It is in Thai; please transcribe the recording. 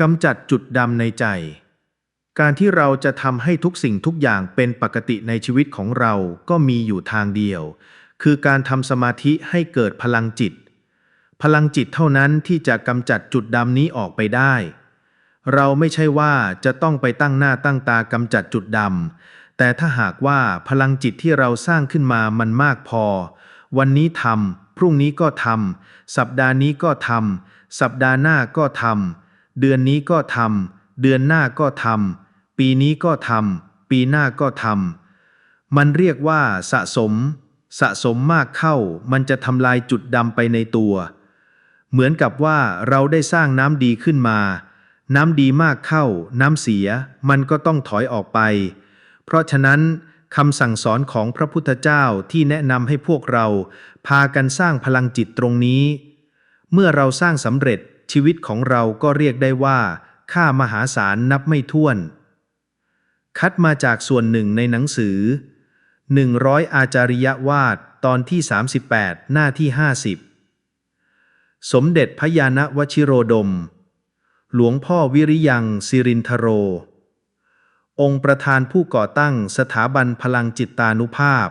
กำจัดจุดดำในใจ การที่เราจะทำให้ทุกสิ่งทุกอย่างเป็นปกติในชีวิตของเราก็มีอยู่ทางเดียว คือการทำสมาธิให้เกิดพลังจิต พลังจิตเท่านั้นที่จะกำจัดจุดดำนี้ออกไปได้ เราไม่ใช่ว่าจะต้องไปตั้งหน้าตั้งตากำจัดจุดดำแต่ถ้าหากว่าพลังจิตที่เราสร้างขึ้นมามันมากพอ วันนี้ทำพรุ่งนี้ก็ทำสัปดาห์นี้ก็ทำสัปดาห์หน้าก็ทำ เดือนนี้ก็ทำเดือนหน้าก็ทำปีนี้ก็ทำปีหน้าก็ทำมันเรียกว่าสะสม สะสมมากเข้ามันจะทำลายจุดดำไปในตัว เหมือนกับว่าเราได้สร้างน้ำดีขึ้นมา น้ำดีมากเข้า น้ำเสีย มันก็ต้องถอยออกไป เพราะฉะนั้นคำสั่งสอนของพระพุทธเจ้าที่แนะนำให้พวกเรา พากันสร้างพลังจิตตรงนี้ เมื่อเราสร้างสำเร็จ ชีวิตของเราก็เรียกได้ว่า ค่ามหาศาลนับไม่ถ้วน คัดมาจากส่วนหนึ่งในหนังสือ 100 อาจาริยวาดตอนที่ 38 หน้าที่ 50 สมเด็จพระยาณวชิโรดม หลวงพ่อวิริยังสิรินทโร องค์ประธานผู้ก่อตั้งสถาบันพลังจิตตานุภาพ